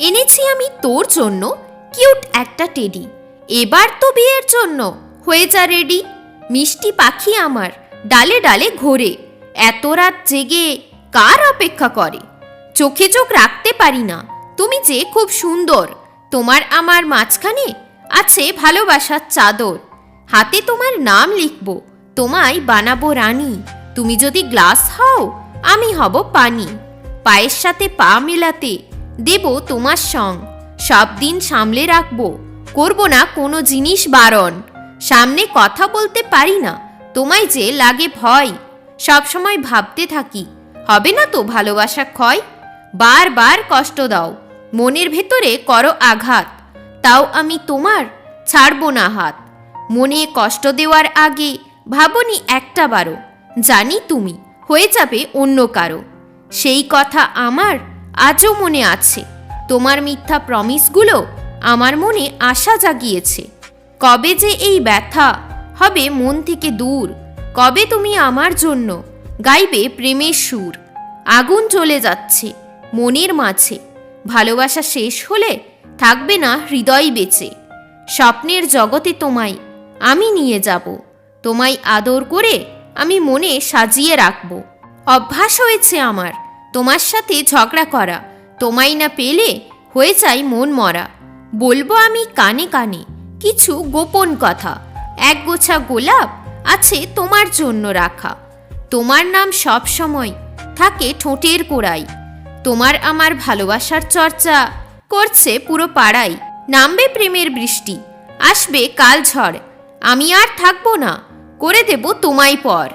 এনেছি আমি তোর জন্য কিউট একটা টেডি। এবার তো বিয়ের জন্য। হয়ে যা রেডি। মিষ্টি পাখি আমার, ডালে ডালে ঘোরে। এত রাত জেগে কার অপেক্ষা করে? চোখে চোখ রাখতে পারি না। তুমি যে খুব সুন্দর। তোমার আমার মাঝখানে আছে ভালোবাসার চাদর। হাতে তোমার নাম লিখব। তোমায় বানাবো রানী। তুমি যদি গ্লাস হও, আমি হব পানি। পায়ের সাথে পা মেলাতে দেব তোমার সং সব দিন সামলে রাখব। করব না কোনো জিনিস বারণ। সামনে কথা বলতে পারি না, তোমায় যে লাগে ভয়। সবসময় ভাবতে থাকি, হবে না তো ভালোবাসা ক্ষয়? বারবার কষ্ট দাও, মনের ভেতরে করো আঘাত। তাও আমি তোমার, ছাড়বো না হাত। মনে কষ্ট দেওয়ার আগে ভাবনি একটা বারো। জানি তুমি, হয়ে যাবে অন্য কারও। সেই কথা আমার আজও মনে আছে। তোমার মিথ্যা প্রমিসগুলো আমার মনে আশা জাগিয়েছে। কবে যে এই ব্যথা হবে মন থেকে দূর, কবে তুমি আমার জন্য গাইবে প্রেমের সুর। আগুন চলে যাচ্ছে মনের মাঝে, ভালোবাসা শেষ হলে থাকবে না হৃদয় বেঁচে। স্বপ্নের জগতে তোমায় আমি নিয়ে যাব, তোমায় আদর করে আমি মনে সাজিয়ে রাখব। অভ্যাস হয়েছে আমার তোমার সাথে ঝগড়া করা, তোমায় না পেলে হয়ে যায় মন মরা। বলব আমি কানে কানে, কিছু গোপন কথা, এক গোছা গোলাপ আছে তোমার জন্য রাখা। তোমার নাম সব সময় থাকে ঠোঁটের কোড়াই তোমার আমার ভালোবাসার চর্চা করছে পুরো পাড়াই নামবে প্রেমের বৃষ্টি, আসবে কাল ঝড়, আমি আর থাকব না, করে দেব তোমায় পর।